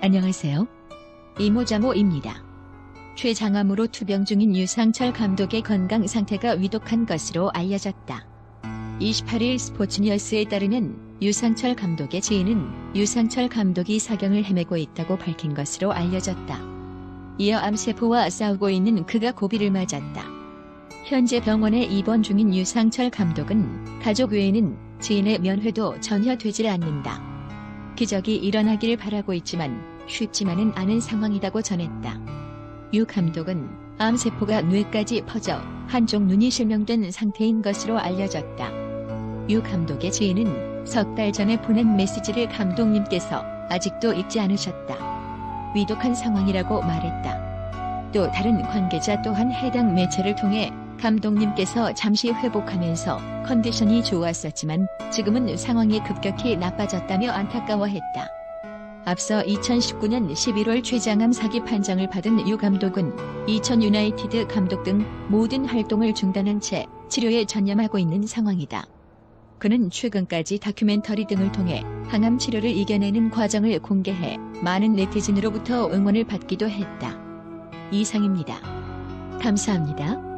안녕하세요. 이모자모입니다. 췌장암으로 투병 중인 유상철 감독의 건강 상태가 위독한 것으로 알려졌다. 28일 스포츠뉴스에 따르면 유상철 감독의 지인은 유상철 감독이 사경을 헤매고 있다고 밝힌 것으로 알려졌다. 이어 암세포와 싸우고 있는 그가 고비를 맞았다. 현재 병원에 입원 중인 유상철 감독은 가족 외에는 지인의 면회도 전혀 되질 않는다. 기적이 일어나기를 바라고 있지만 쉽지만은 않은 상황이라고 전했다. 유 감독은 암세포가 뇌까지 퍼져 한쪽 눈이 실명된 상태인 것으로 알려졌다. 유 감독의 지인은 석 달 전에 보낸 메시지를 감독님께서 아직도 읽지 않으셨다. 위독한 상황이라고 말했다. 또 다른 관계자 또한 해당 매체를 통해 감독님께서 잠시 회복하면서 컨디션이 좋았었지만 지금은 상황이 급격히 나빠졌다며 안타까워했다. 앞서 2019년 11월 최장암 사기 판정을 받은 유 감독은 2000 유나이티드 감독 등 모든 활동을 중단한 채 치료에 전념하고 있는 상황이다. 그는 최근까지 다큐멘터리 등을 통해 항암 치료를 이겨내는 과정을 공개해 많은 네티즌으로부터 응원을 받기도 했다. 이상입니다. 감사합니다.